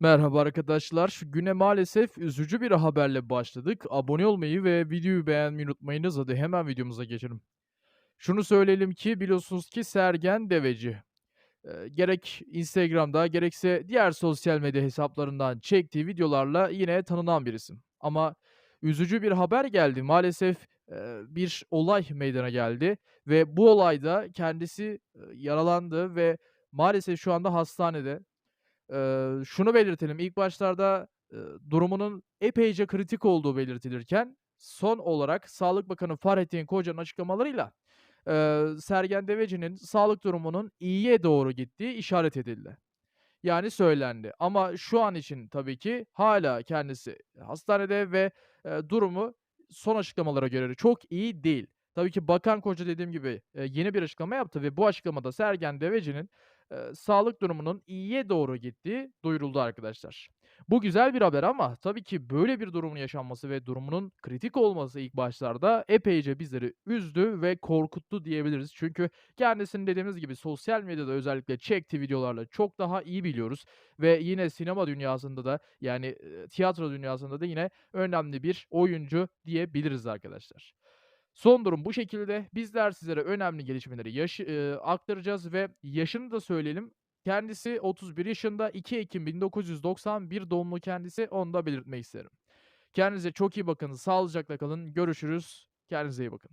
Merhaba arkadaşlar. Güne maalesef üzücü bir haberle başladık. Abone olmayı ve videoyu beğenmeyi unutmayınız. Hadi hemen videomuza geçelim. Şunu söyleyelim ki biliyorsunuz ki Sergen Deveci. Eee, gerek Instagram'da gerekse diğer sosyal medya hesaplarından çektiği videolarla yine tanınan bir isim. Ama üzücü bir haber geldi. Maalesef eee, bir olay meydana geldi ve bu olayda kendisi eee, yaralandı ve maalesef şu anda hastanede. Eee, şunu belirtelim, ilk başlarda, ııı, durumunun epeyce kritik olduğu belirtilirken son olarak Sağlık Bakanı Fahrettin Koca'nın açıklamalarıyla, eee, Sergen Deveci'nin sağlık durumunun iyiye doğru gittiği işaret edildi. Yani söylendi ama şu an için tabii ki hâlâ kendisi hastanede ve, eee, durumu son açıklamalara göre çok iyi değil. Tabii ki Bakan Koca dediğim gibi, eee, yeni bir açıklama yaptı ve bu açıklamada Sergen Deveci'nin, eee, sağlık durumunun iyiye doğru gittiği duyuruldu arkadaşlar. Bu güzel bir haber ama tabii ki böyle bir durumun yaşanması ve durumunun kritik olması ilk başlarda epeyce bizleri üzdü ve korkuttu diyebiliriz. Çünkü kendisini dediğimiz gibi sosyal medyada özellikle çektiği videolarla çok daha iyi biliyoruz ve yine sinema dünyasında da yani, tiyatro dünyasında da yine önemli bir oyuncu diyebiliriz arkadaşlar. Son durum bu şekilde. Bizler sizlere önemli gelişmeleri yaşı eee, aktaracağız ve yaşını da söyleyelim. Kendisi 31 yaşında, 2 Ekim 1991 doğumlu kendisi, onu da belirtmek isterim. Kendinize çok iyi bakın, sağlıcakla kalın, görüşürüz. Kendinize iyi bakın.